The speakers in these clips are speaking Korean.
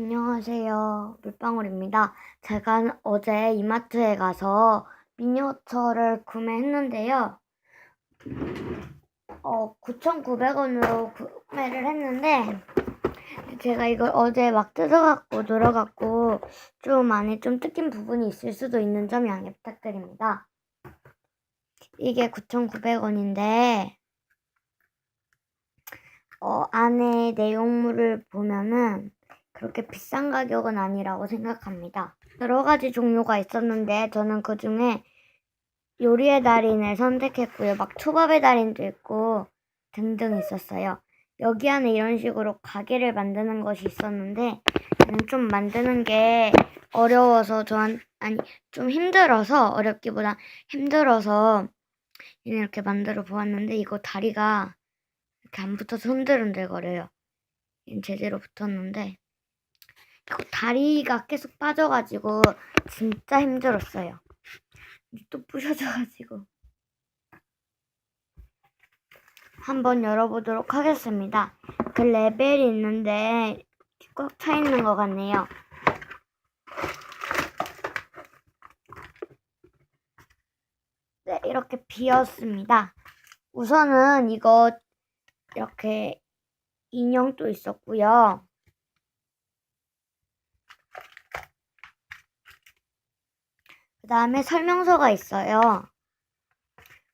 안녕하세요. 물방울입니다. 제가 어제 이마트에 가서 미니어처를 구매했는데요. 어, 9,900원으로 구매를 했는데, 제가 이걸 어제 막 뜯어갖고 늘어갖고 좀 안에 좀 뜯긴 부분이 있을 수도 있는 점 양해 부탁드립니다. 이게 9,900원인데, 어, 안에 내용물을 보면은 그렇게 비싼 가격은 아니라고 생각합니다. 여러 가지 종류가 있었는데 저는 그 중에 요리의 달인을 선택했고요. 막 초밥의 달인도 있고 등등 있었어요. 여기 안에 이런 식으로 가게를 만드는 것이 있었는데 저는 좀 만드는 게 어려워서 저한 아니 좀 힘들어서 어렵기보다 힘들어서 이렇게 만들어 보았는데 이거 다리가 이렇게 안 붙어서 흔들흔들거려요. 제대로 붙었는데 다리가 계속 빠져가지고 진짜 힘들었어요. 또 부셔져가지고 한번 열어보도록 하겠습니다. 그 레벨이 있는데 꽉 차 있는 것 같네요. 네, 이렇게 비었습니다. 우선은 이거 이렇게 인형도 있었고요. 그 다음에 설명서가 있어요.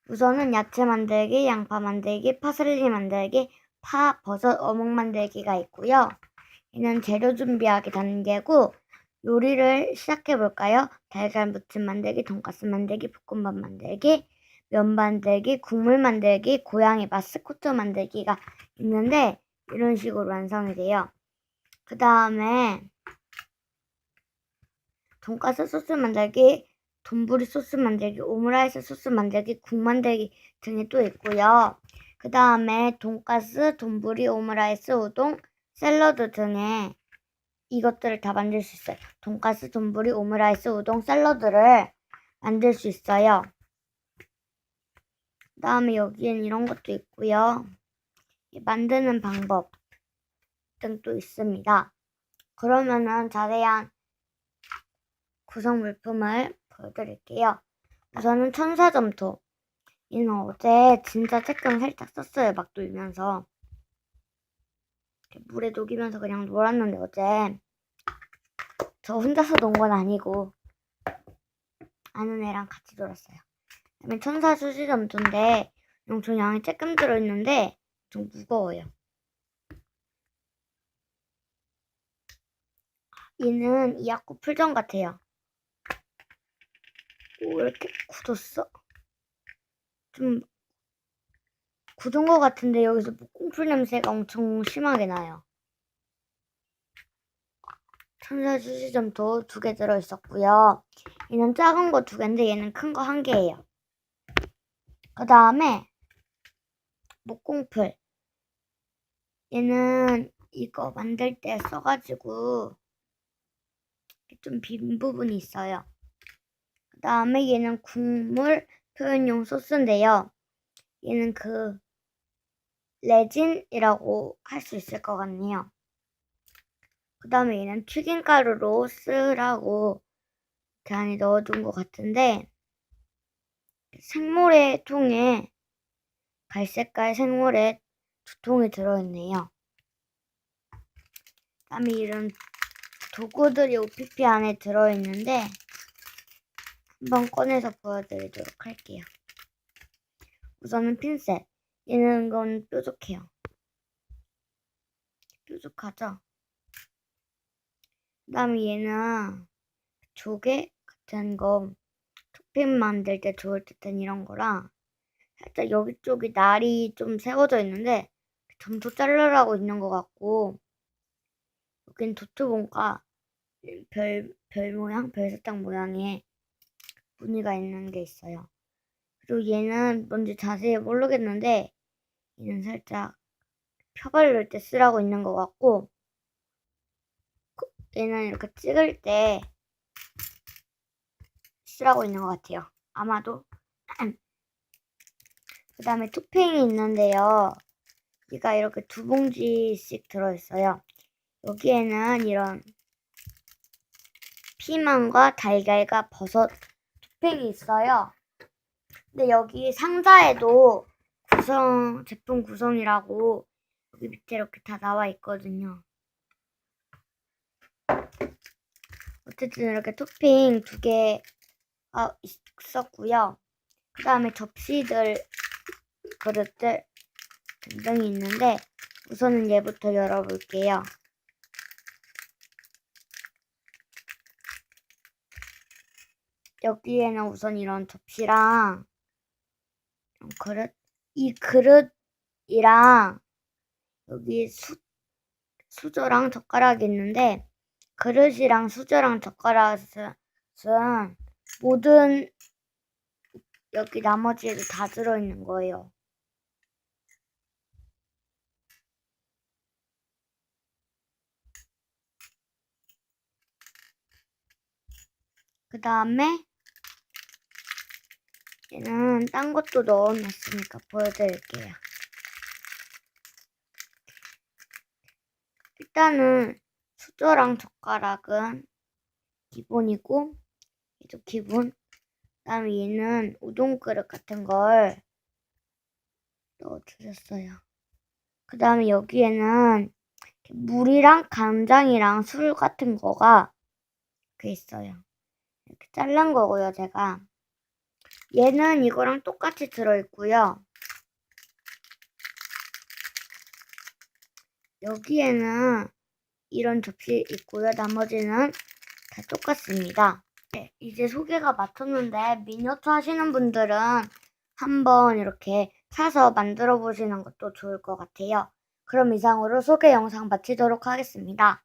우선은 야채 만들기, 양파 만들기, 파슬리 만들기, 파, 버섯, 어묵 만들기가 있고요. 얘는 재료 준비하기 단계고 요리를 시작해 볼까요? 달걀 무침 만들기, 돈가스 만들기, 볶음밥 만들기, 면 만들기, 국물 만들기, 고양이 마스코트 만들기가 있는데 이런 식으로 완성이 돼요. 그 다음에 돈가스 소스 만들기, 돈부리 소스 만들기, 오므라이스 소스 만들기, 국 만들기 등이 또 있고요. 그 다음에 돈가스, 돈부리, 오므라이스, 우동, 샐러드 등의 이것들을 다 만들 수 있어요. 돈가스, 돈부리, 오므라이스, 우동, 샐러드를 만들 수 있어요. 그 다음에 여기엔 이런 것도 있고요. 만드는 방법 등도 있습니다. 그러면은 자세한 구성 물품을 보여드릴게요. 우선은 천사점토. 얘는 어제 진짜 조금 살짝 썼어요. 막 놀면서. 물에 녹이면서 그냥 놀았는데 어제 저 혼자서 논 건 아니고 아는 애랑 같이 놀았어요. 그다음에 천사 수지점토인데 용총 양이 조금 들어있는데 좀 무거워요. 얘는 이약구 풀정 같아요. 오, 왜 이렇게 굳었어? 좀 굳은 것 같은데 여기서 목공풀 냄새가 엄청 심하게 나요. 천사 수지점도 두 개 들어있었고요. 얘는 작은 거 두 개인데 얘는 큰 거 한 개예요. 그 다음에 목공풀. 얘는 이거 만들 때 써가지고 좀 빈 부분이 있어요. 그 다음에 얘는 국물 표현용 소스인데요. 얘는 그 레진이라고 할 수 있을 것 같네요. 그 다음에 얘는 튀김가루로 쓰라고 그 안에 넣어둔 것 같은데 생모래 통에 갈색깔 생모래 두 통이 들어있네요. 그 다음에 이런 도구들이 OPP 안에 들어있는데 한번 꺼내서 보여드리도록 할게요. 우선은 핀셋. 얘는 건 뾰족해요. 뾰족하죠? 그 다음에 얘는 조개 같은 거 토핑 만들 때 좋을 듯한 이런 거랑 살짝 여기 쪽이 날이 좀 세워져 있는데 점토 자르라고 있는 것 같고 여긴 도트본가 별, 별 모양, 별사탕 모양의 무늬가 있는 게 있어요. 그리고 얘는 뭔지 자세히 모르겠는데 얘는 살짝 펴바를 때 쓰라고 있는 것 같고 얘는 이렇게 찍을 때 쓰라고 있는 것 같아요. 아마도 그 다음에 토핑이 있는데요. 얘가 이렇게 두 봉지씩 들어있어요. 여기에는 이런 피망과 달걀과 버섯 토핑이 있어요. 근데 여기 상자에도 구성, 제품 구성이라고 여기 밑에 이렇게 다 나와 있거든요. 어쨌든 이렇게 토핑 두 개가 있었고요. 그 다음에 접시들, 그릇들 등등이 있는데 우선은 얘부터 열어볼게요. 여기에는 우선 이런 접시랑 그릇, 이 그릇이랑 여기 수, 수저랑 젓가락이 있는데 그릇이랑 수저랑 젓가락은 모든 여기 나머지에도 다 들어있는 거예요. 그 다음에 얘는 딴 것도 넣어놨으니까 보여드릴게요. 일단은 수저랑 젓가락은 기본이고 얘도 기본 그 다음에 얘는 우동 그릇 같은 걸 넣어주셨어요. 그 다음에 여기에는 물이랑 간장이랑 술 같은 거가 이렇게 있어요. 이렇게 자른 거고요, 제가. 얘는 이거랑 똑같이 들어있고요. 여기에는 이런 접시 있고요. 나머지는 다 똑같습니다. 네, 이제 소개가 마쳤는데 미니어처 하시는 분들은 한번 이렇게 사서 만들어 보시는 것도 좋을 것 같아요. 그럼 이상으로 소개 영상 마치도록 하겠습니다.